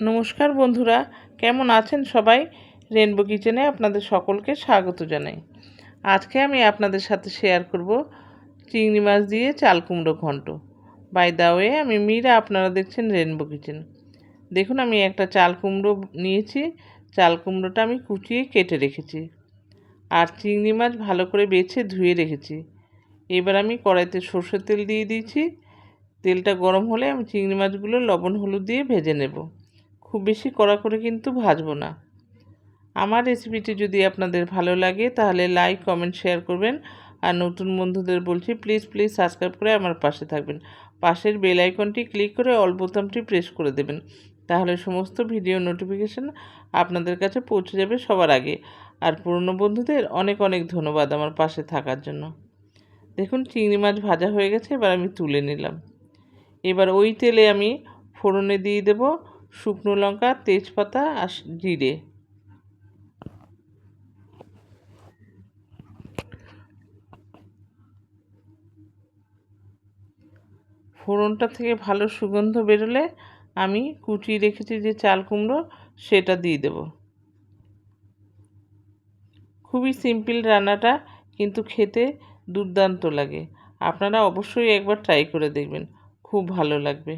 নমস্কার বন্ধুরা, কেমন আছেন সবাই? রেনবো কিচেনে আপনাদের সকলকে স্বাগত জানাই। আজকে আমি আপনাদের সাথে শেয়ার করব চিংড়ি মাছ দিয়ে চাল কুমড়ো ঘন্ট। বাই দা ওয়ে আমি মীরা, আপনারা দেখছেন রেনবো কিচেন দেখুন, আমি একটা চাল কুমড়ো নিয়েছি, চাল কুমড়োটা আমি কুচিয়ে কেটে রেখেছি। আর চিংড়ি মাছ ভালো করে বেছে ধুয়ে রেখেছি। এবার আমি কড়াইতে সর্ষের তেল দিয়ে দিয়েছি। তেলটা গরম হলে আমি চিংড়ি মাছগুলো লবণ হলুদ দিয়ে ভেজে নেব। খুব বেশি কড়া করে কিন্তু ভাজবো না। আমার রেসিপিটি যদি আপনাদের ভালো লাগে, তাহলে লাইক কমেন্ট শেয়ার করবেন। আর নতুন বন্ধুদের বলছি প্লিজ প্লিজ সাবস্ক্রাইব করে আমার পাশে থাকবেন। পাশের বেল আইকনটি ক্লিক করে অল বোতামটি প্রেস করে দেবেন। তাহলে সমস্ত ভিডিও নোটিফিকেশান আপনাদের কাছে পৌঁছে যাবে সবার আগে। আর পুরনো বন্ধুদের অনেক অনেক ধন্যবাদ আমার পাশে থাকার জন্য। দেখুন, চিংড়ি মাছ ভাজা হয়ে গেছে, এবার আমি তুলে নিলাম। এবার ওই তেলে আমি ফোড়নে দিয়ে দেব শুকনো লঙ্কা, তেজপাতা আর জিরে। ফোড়নটা থেকে ভালো সুগন্ধ বেরোলে আমি কুচিয়ে রেখেছি যে চাল কুমড়ো, সেটা দিয়ে দেব। খুবই সিম্পল রান্নাটা, কিন্তু খেতে দুর্দান্ত লাগে। আপনারা অবশ্যই একবার ট্রাই করে দেখবেন, খুব ভালো লাগবে।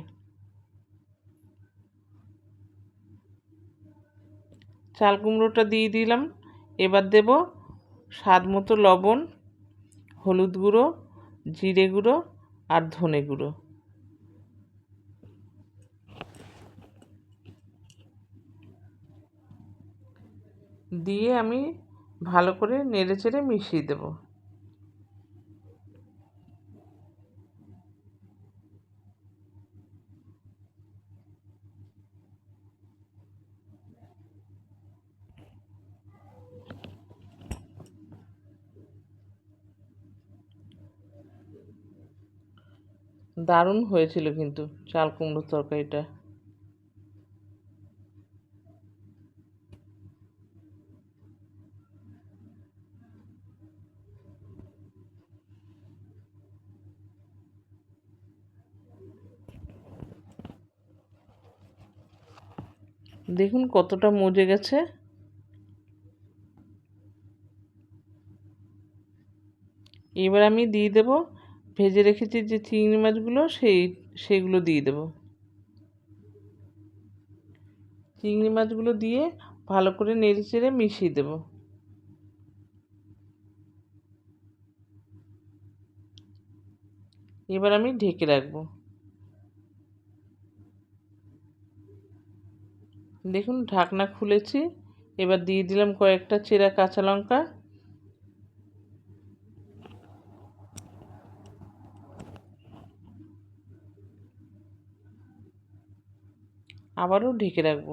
চাল কুমড়োটা দিয়ে দিলাম। এবার দেব স্বাদ মতো লবণ, হলুদ গুঁড়ো, জিরে গুঁড়ো আর ধনে গুঁড়ো। দিয়ে আমি ভালো করে নেড়ে চেড়ে মিশিয়ে দেবো। দারুণ হয়েছিল কিন্তু চাল কুমড়োর তরকারিটা। দেখুন কতটা মজে গেছে। এবার আমি দিয়ে দেব ভেজে রেখেছি যে চিংড়ি মাছগুলো, সেই, সেগুলো দিয়ে দেব। চিংড়ি মাছগুলো দিয়ে ভালো করে নেড়ে চেড়ে মিশিয়ে দেব। এবার আমি ঢেকে রাখব। দেখুন, ঢাকনা খুলেছি। এবার দিয়ে দিলাম কয়েকটা চেরা কাঁচা লঙ্কা। আবারও ঢেকে রাখব।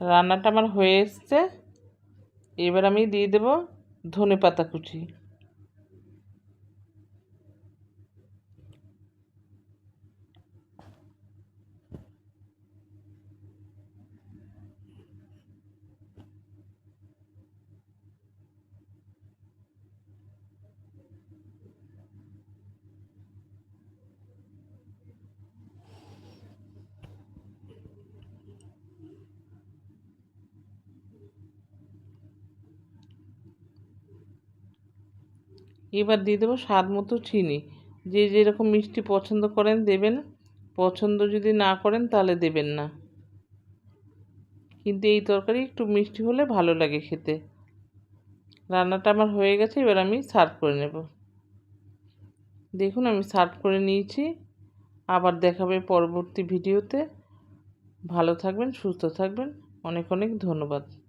রান্নাটা আমার হয়ে এসছে। এবার আমি দিয়ে দেব ধনে পাতা কুচি। এবার দিয়ে দেবো স্বাদ মতো চিনি। যে যেরকম মিষ্টি পছন্দ করেন দেবেন, পছন্দ যদি না করেন তাহলে দেবেন না। কিন্তু এই তরকারি একটু মিষ্টি হলে ভালো লাগে খেতে। রান্নাটা আমার হয়ে গেছে, এবার আমি সার্ভ করে নেব। দেখুন, আমি সার্ভ করে নিয়েছি। আবার দেখাবে পরবর্তী ভিডিওতে। ভালো থাকবেন, সুস্থ থাকবেন। অনেক অনেক ধন্যবাদ।